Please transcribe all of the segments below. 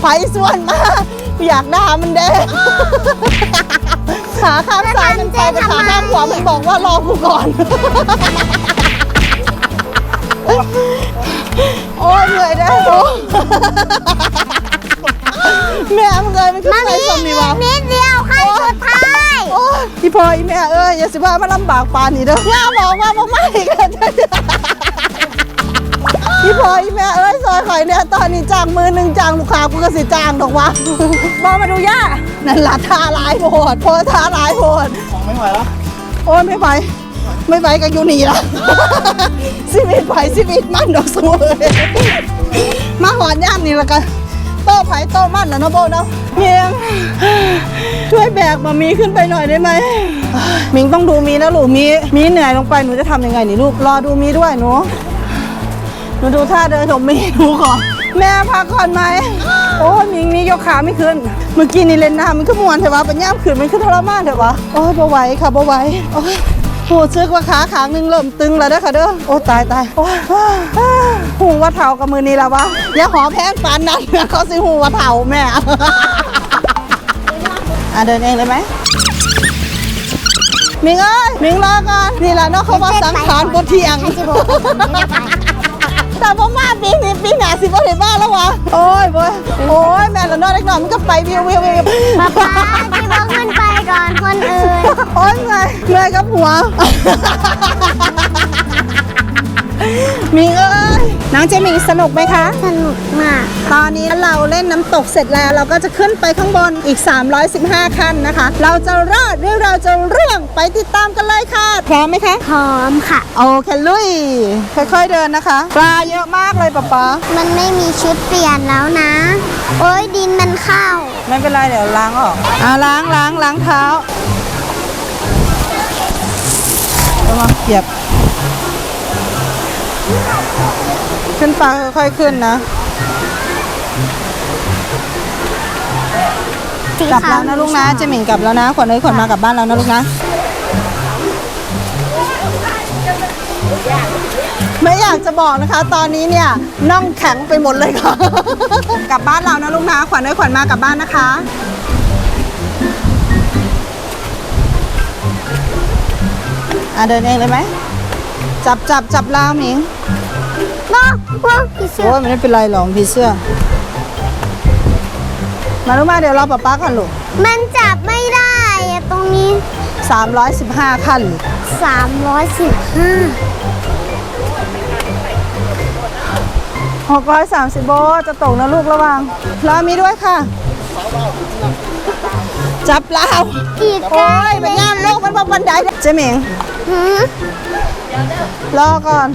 ไฟส่วนมากอยากด่ามันเด้ขาข้างซ้ายมันไปแต่ขาข้างขวามันบอกว่ารอกูก่อน โอ้ยเหนื่อยได้โอ้แม่มึงเลยมันขึ้นไปสมีวะนิดเดียวขั้นสุดท้ายโอ้ยพี่พลอยแม่เอ้ยอย่าสิว่ามาลำบากปานนี่เด้อย่าบอกว่าบ่ไม่กัน พี่พลอยแม่เอ้ยซอยข่อยเนี่ยตอนนี้จ้างมือหนึ่งจ้างลูกค้ากูก็สิจ้างดอกวะบอมาดูย่านั่นละท่าหลายโหดโพท่าหลายโหดไม่ไหวแล้วโอ้ยไม่ไหวไม่ไหวกันอยู่นี่ละชีวิตไหวชีวิตมันดอกสู้เลยมาหอนย่ามนี่ละกันโต้ไผ่โต้มันแล้วเนาะโบเนาะเมียงช่วยแบกมามีขึ้นไปหน่อยได้ไหมมิงต้องดูมีนะลูกมีมีเหนื่อยลงไปหนูจะทำยังไงนี่ลูกรอดูมีด้วยหนู หนูดูท่าเดินของมีหนูก่อนแม่พักก่อนไหมโอ้ยมิงมียกขาไม่ขึ้น เมื่อกี้นี่เล่นน้ำมันขึ้นมวนเถอะวะเป็นย่ามขึ้นมันขึ้นทรมานเถอะวะโอ้ยบ่ไหวค่ะบ่ไหวโอ้ยหูซึกว่าขาขางหนึ่งเริ่มตึงแล้วเด้อค่ะเด้อโอ้ตายตายโอ้ยหูว่าเท่ากับมือนี้แล้ววะอย่าหอแพงปานนั้นเขาสิหูว่าเท่าแม่อะเดินเองเลยไหมมิงเอ้ยมิงรอก่อนนี่แหละเนาะเขาว่าสังขารบนเทียง แต่พ่อมาปีนี้ปีหนาสิบ่ได้บ้านแล้ววะโอ้ยโว้ยโอ้ยแม่ละเน้อยเล็กน้อยมันก็ไปวิววิววิวป๊าป๊าที่บอกขึ้นไปก่อนคนอื่น โอ้ยเหนื่อยเหนื่อยกับหัว มิงเอ้ยน้องเจมิงสนุกไหมคะ สนุกมาก ตอนนี้เราเล่นน้ำตกเสร็จแล้ว เราก็จะขึ้นไปข้างบนอีก 315 ขั้นนะคะ เราจะรอดหรือเราจะเรื่องไปติดตามกันเลยค่ะ พร้อมไหมคะ พร้อมค่ะ โอเคลุย ค่อยๆเดินนะคะ ปลาเยอะมากเลยป๊าป๊ามันไม่มีชุดเปลี่ยนแล้วนะ โอ้ยดินมันเข้า ไม่เป็นไรเดี๋ยวล้างออกอ่าล้างล้างล้างเท้าเอามาเหยียบ ขึ้นไปค่อยๆขึ้นนะสีกลับขาแล้ววนะลูกนะเจหมิงกลับแล้วนะ ขวัญเอ้ยขวัญมากลับบ้านแล้วนะลูกนะ ไม่อยากจะบอกนะคะ ตอนนี้เนี่ยน่องแข็งไปหมดเลยค่ะ กลับบ้านเรานะลูกนะขวัญเอ้ยขวัญมากลับบ้านนะคะอะเดินเองเลยไหม จับจับจับราวหมิงว้าวว้าวผีเสื้อโอ้ยมันไม่เป็นไรหรอกผีเสื้อ มาลูกมาเดี๋ยวรอป๊าป๊าก่อนลูกมันจับไม่ได้อะตรงนี้ 315 ขั้น315 630 โบจะตกนะลูกระวังรอมีด้วยค่ะ จับลาว อีกโอ้ยมันย่ามโลกมันบบันไดเจ๊เหมิงหืม รอก่อน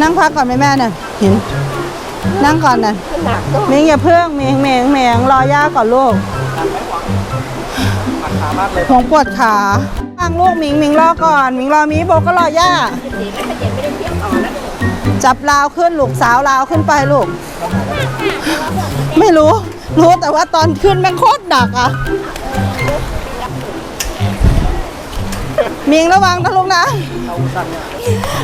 นั่งพักก่อนไหมแม่เนี่ยเห็นนั่งก่อนน่ะเมงอย่าเพิ่งเมงเมงเมงรอย่าก่อนลูกขามาเลยห่วงปวดขาทางลูกมิงมิงรอก่อนมิงรอมีโบก็รอย่าจับราวขึ้นลูกสาวราวขึ้นไปลูก ไม่รู้ รู้แต่ว่าตอนขึ้นแม่งโคตรหนักอะ มิงระวังนะลูกนะ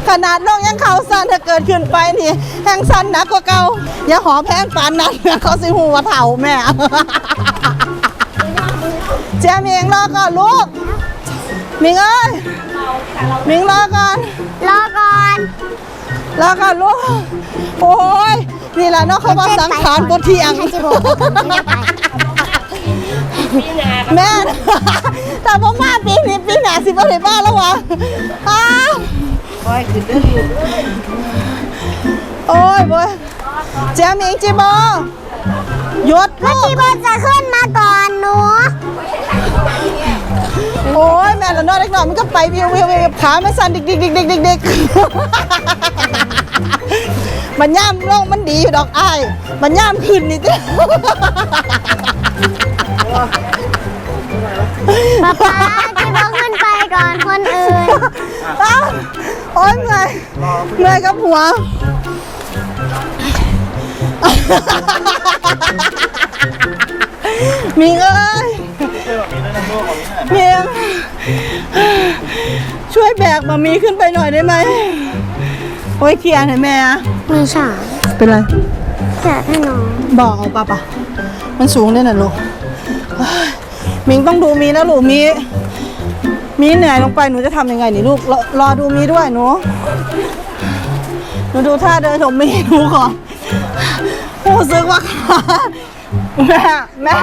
ขนาดน้องยังเขาสั้นถ้าเกิดขึ้นไปนี่แห้งสั้นหนักกว่าเก่าอย่าหอแพงปานนั้นนะเขาสิหูว่าเถ่าแม่ เจ๊หมิงรอก่อนลูกหมิงเอ้ยหมิงรอก่อน รอก่อนรอก่อนลูก โอ้ยนี่แหละเนาะเขาว่าสังขารบนเทียง ขั้นสิบหกไม่ไปแม่แต่ผมมาปีนี้ปีหนาสิบอะไรบ้านแล้ววะอ้าวโอ้ยขึ้นได้อยู่โอ้ยบอยเจ๊หมิงจิโบหยุดลูพี่กโบจะขึ้นมาก่อนหนูโอ้ยแม่ละน้อยเล็กน้อยมันก็ไปวิววิววิวขามันสั่นดิกดิกดิกดิกดิกดิกมันย่ามลงมันดีอยู่ดอกอ้าย มันย่ามขึ้นนี่เจ้ ป๊าป๊าที่โบขึ้นไปก่อนคนอื่นอ้าวโอ๊ยเหนื่อยเหนื่อยกับหัว มิงเอ้ยมิงช่วยแบกมามีขึ้นไปหน่อยได้ไหมโอ้ยเคลียร์หน่อยแม่อะไม่ใช่เป็นไรแค่ให้น้อง บอกเอาปะปะมันสูงด้วยนะลูกเฮ้ย มิงต้องดูมีนะลูกมีมีเหนื่อยลงไปหนูจะทำยังไงนี่ลูกรอรอดูมีด้วยหนูหนูดูท่าเดินของมีหนูก่อนโอ้ซึกว่าขาแม่แม่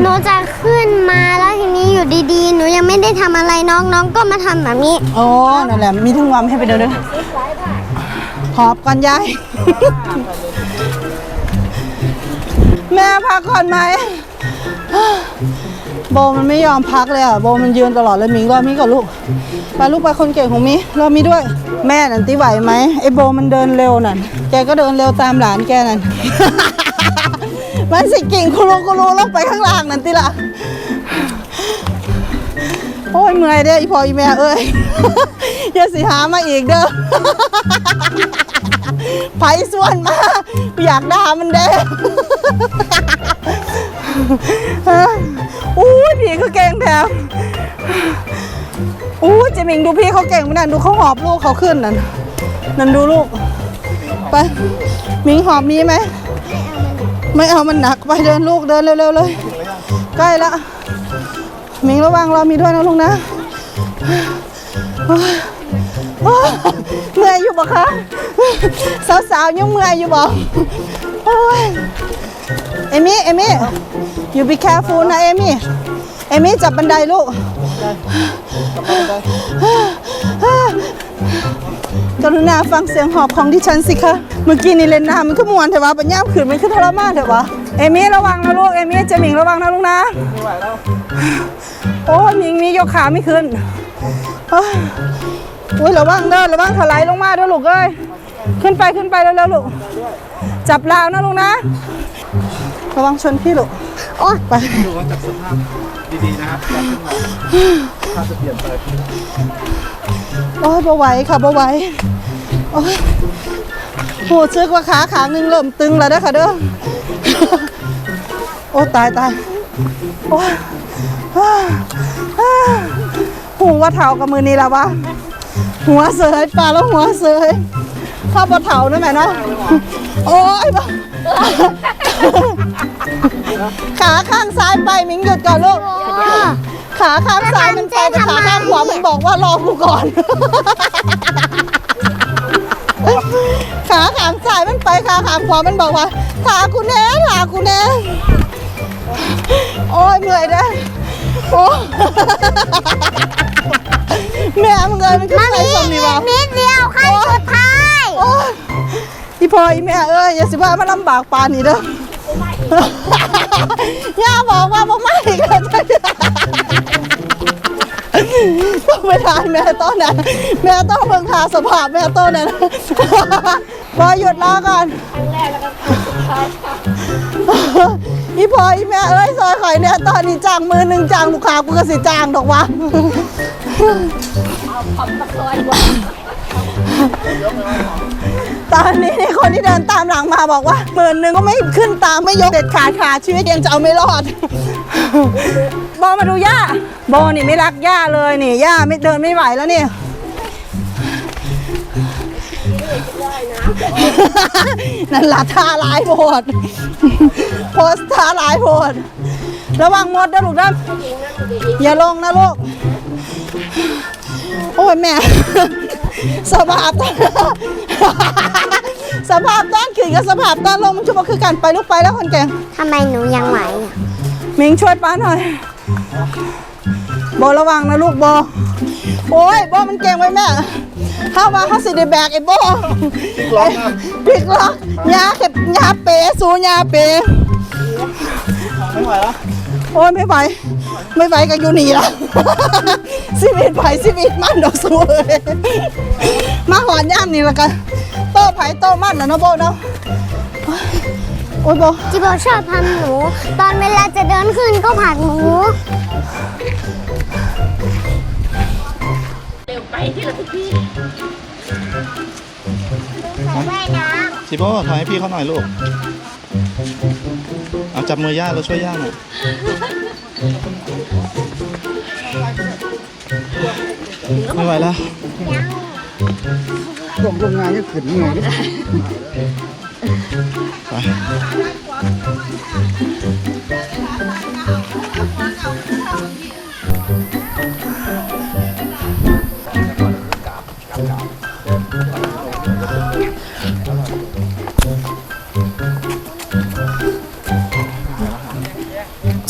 หนูจะขึ้นมาแล้วทีนี้อยู่ดีๆ หนูยังไม่ได้ทำอะไรน้องน้องก็มาทำแบบนี้อ๋อนั่นแหละมีทั้งวันให้ไปเดินด้วยหอบก่อนยายแม่พักก่อนไหม โบมันไม่ยอมพักเลยอะ โบมันยืนตลอดเลยมิงรอมีก่อนลูก ไปลูกไปคนเก่งของมีรอมีด้วย แม่นันติไหวไหมไอโบมันเดินเร็วนั่น แกก็เดินเร็วตามหลานแกนั่น มันสิกิ่งคุรูคุรูลงไปข้างล่างนั่นติละโอ้ยเมื่อยเด้ออีพออีแม่เอ้ยอย่าสิหามาอีกเด้อไผส่วนมา อยากด่ามันเด้ อู้ยพี่เขาเก่งแถวอู้ยเจมิงดูพี่เขาเก่งไหมนั่นดูเขาหอบลูกเขาขึ้นนั่นนั่นดูลูก ไป มิงหอบมีไหม ไม่เอามันหนักไปเดินลูกเดินเร็วๆเลย ใกล้ละมิงระวังเรามีด้วยนะลุงนะเมื่อยอยู่ปะคะสาวๆยังเมื่อยอยู่บ่โอ้ย เอมี่เอมี่ you be careful นะเอมี่ เอมี่จับบันไดลูกกรุณาฟังเสียงหอบของดิฉันสิคะ เมื่อกี้นี่เลนน้ำมันก็มวนแต่ว่าปัญญาขืนมันคือทรมานแต่ว่าเอมี่ระวังนะลูก เอมี่เจมิงระวังนะลูกนะโอ้ยมิงมียกขาไม่ขึ้นโอ้ยอุ้ยระวังเด้อระวังถลายลงมาเด้อลูกเอ้ย ขึ้นไปขึ้นไปเร็วๆลูก จับราวนะลูกนะ ระวังชนพี่ลูกโอ๊ยไปดูว่าจับสภาพดีๆนะครับจับขึ้นมาภาพจะเปลี่ยนไปโอ้ยบ่ไหวค่ะบ่ไหวโอ้ยโหซึกว่าขาขาหนึ่งเริ่มตึงแล้วเด้อค่ะเด้อโอ้ตายตายโอ้ยหูว่าเถากับมือนี้แล้ววะหัวเสยปลาแล้วหัวเสยข้าปลาเถานั่นแหละเนาะโอ้ยบ่ ขาข้างซ้ายไปมิงหยุดก่อนลูกขาข้างซ้ายมันไปแต่ขาข้างขวามันบอกว่ารอกูก่อน ขาขางซ้ายมันไปขาขางขวามันบอกว่าขากูแน่ขากูแน่โอ้ยเมื่อยเด้อโอ้แม่มึงเอ้ยมันขึ้นไปสมนี่บ่นิดเดียวขั้นสุดท้ายโอ้ยอีพออีแม่เอ้ยอย่าสิว่ามาลำบากปานนี้เด้อ ย่าบอกว่าบ่ไม่กันต้องไปทานแม่ต้นนะแม่ต้องเบิ่งทาสภาพแม่ต้นนะบอหยุดรอก่อนอีพออีแม่เอ้ยซอยข่อยเนี่ยตอนนี้จางมือหนึ่งจางลูกค้ากูก็สิจางดอกวะ ตอนนี้นี่คนที่เดินตามหลังมาบอกว่าหมื่นหนึ่งก็ไม่ขึ้นตามไม่ยกเด็ดขาดขาชีวิตยังจะเอาไม่รอด โบมาดูย่าโบนี่ไม่รักย่าเลยนี่ย่าไม่เดินไม่ไหวแล้วนี่นั่นละท่าลายโพดโพสท่าลายโพดระวังมดนะลูกนะอย่าลงนะลูก โอ้ยแม่ สภาพตอนสภาพต้นขึ้นกับสภาพต้นลงมันชุบคือกันไปลูกไปแล้วคนแก่งทำไมหนูยังไหวอะมิงช่วยป้าหน่อยโบระวังนะลูกโบโอ้ยโบมันเก่งไว้แม่เข้ามาเข้าสิเดแบกไอ้โบร้องนะพลิกล็อกยาเข็บยาเป๋สูยาเป๋ไม่ไหวแล้ว โอ้ยไม่ไหวไม่ไหวกันอยู่นี่ละชีวิตไผ่ชีวิตมันดอกสูเลยมาหอนย่ามนี่ละกันโตไผ่โตมันนะเนาะโบเนาะโอ้ยโบจิโบชอบทำหนู ตอนเวลาจะเดินขึ้นก็ผลักหนูเร็วไปที่ละพี่ว่ายน้จิโบ้ถอยให้พี่เขาหน่อยลูก เอาจับมือย่าเราช่วยย่าหน่อยไม่ไหวแล้วำร่วมร่วมงานยังขึ้นยังไงเนี่ย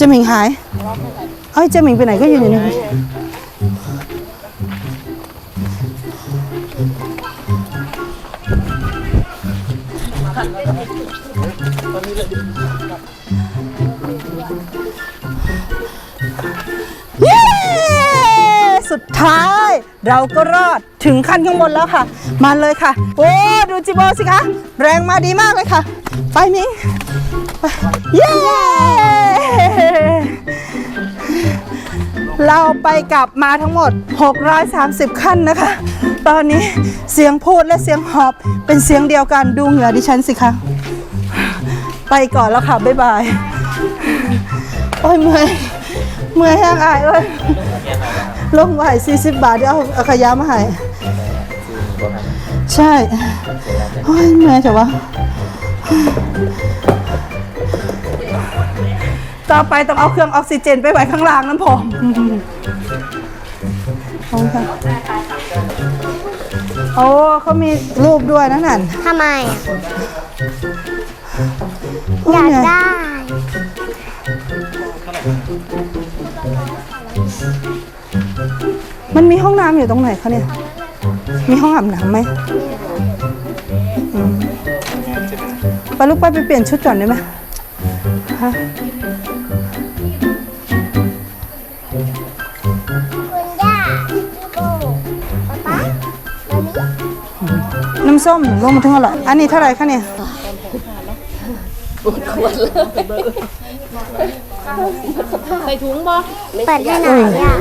เจมิงหาย เอ้ยเจมิงไปไหนก็อยู่อยู่นี่เย้ สุดท้าย เราก็รอดถึงขั้นข้างบนแล้วค่ะ มาเลยค่ะ โอ้ดูจิโบสิคะแรงมาดีมากเลยค่ะ ไปมิงเย้เราไปกลับมาทั้งหมด 630 ขั้นนะคะ ตอนนี้เสียงพูดและเสียงหอบเป็นเสียงเดียวกันดูเหงื่อดิฉันสิคะไปก่อนแล้วค่ะ บ๊ายบาย โอ้ยเมื่อย เมื่อยแห้งอายเอ้ย ลงไหว40บาทเดี๋ยวเอาเอาขยะมาให้ใช่โอ้ยเมื่อยแต่ว่าต่อไปต้องเอาเครื่องออกซิเจนไปไว้ข้างล่างนั่นผมขอบคุณค่ะโอ้เขามีรูปด้วยนะนั่นทำไมอะโอ้อยากเหนื่ได้ มันมีห้องน้ำอยู่ตรงไหนคะเนี่ย มีห้องอาบน้ำไหมอืมไปลูกไปไปเปลี่ยนชุดก่อนได้ไหมฮะคุณย่าพี่โบป๊าป๊ามานี่น้ำส้มลงมาถึงเท่าไหร่อันนี้เท่าไหร่คะเนี่ยเปิดให้หน่อยย่า